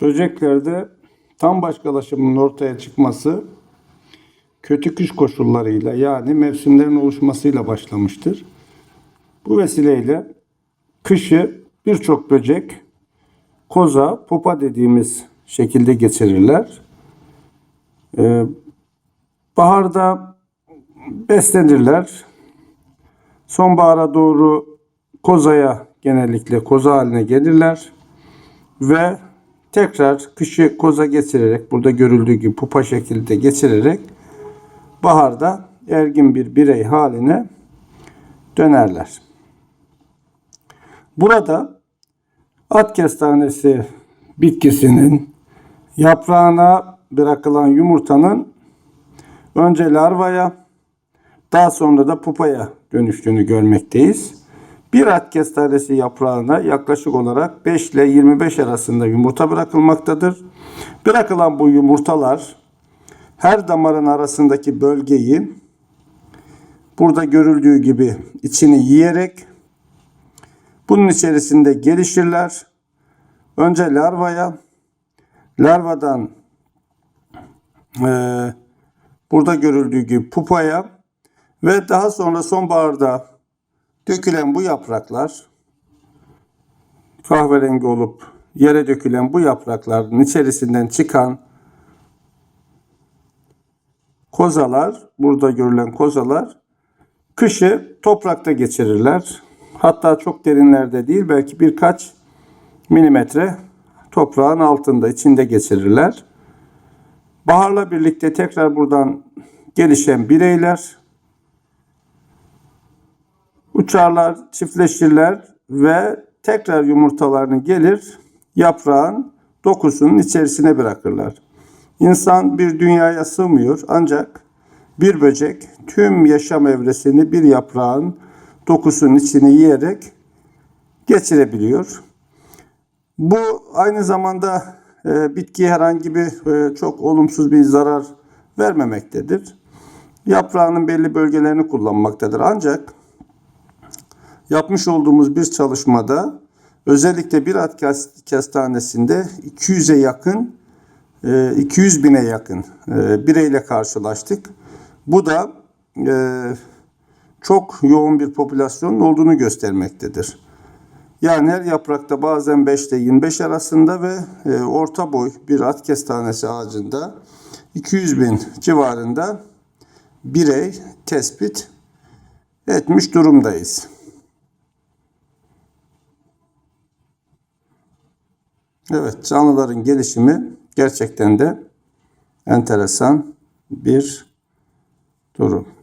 Böceklerde tam başkalaşımının ortaya çıkması kötü kış koşullarıyla yani mevsimlerin oluşmasıyla başlamıştır. Bu vesileyle kışı birçok böcek koza, pupa dediğimiz şekilde geçirirler. Ee, baharda beslenirler. Sonbahara doğru kozaya genellikle koza haline gelirler ve tekrar kışı koza geçirerek burada görüldüğü gibi pupa şekilde geçirerek baharda ergin bir birey haline dönerler. Burada at kestanesi bitkisinin yaprağına bırakılan yumurtanın önce larvaya daha sonra da pupaya dönüştüğünü görmekteyiz. Bir at kestanesi yaprağına yaklaşık olarak 5 ile 25 arasında yumurta bırakılmaktadır. Bırakılan bu yumurtalar her damarın arasındaki bölgeyi burada görüldüğü gibi içini yiyerek bunun içerisinde gelişirler. Önce larvaya, larvadan eee burada görüldüğü gibi pupaya ve daha sonra sonbaharda dökülen bu yapraklar kahverengi olup yere dökülen bu yaprakların içerisinden çıkan kozalar, burada görülen kozalar kışı toprakta geçirirler. Hatta çok derinlerde değil belki birkaç milimetre toprağın altında içinde geçirirler. Baharla birlikte tekrar buradan gelişen bireyler uçarlar, çiftleşirler ve tekrar yumurtalarını gelir yaprağın dokusunun içerisine bırakırlar. İnsan bir dünyaya sığmıyor ancak bir böcek tüm yaşam evresini bir yaprağın dokusunun içini yiyerek geçirebiliyor. Bu aynı zamanda e, bitkiye herhangi bir e, çok olumsuz bir zarar vermemektedir. Yaprağının belli bölgelerini kullanmaktadır. Ancak yapmış olduğumuz bir çalışmada özellikle bir at kes- kestanesinde 200'e yakın e, 200 bine yakın e, bireyle karşılaştık. Bu da e, çok yoğun bir popülasyonun olduğunu göstermektedir. Yani her yaprakta bazen 5 ile 25 arasında ve e, orta boy bir at kestanesi ağacında 200 bin civarında birey tespit etmiş durumdayız. Evet, canlıların gelişimi gerçekten de enteresan bir durum.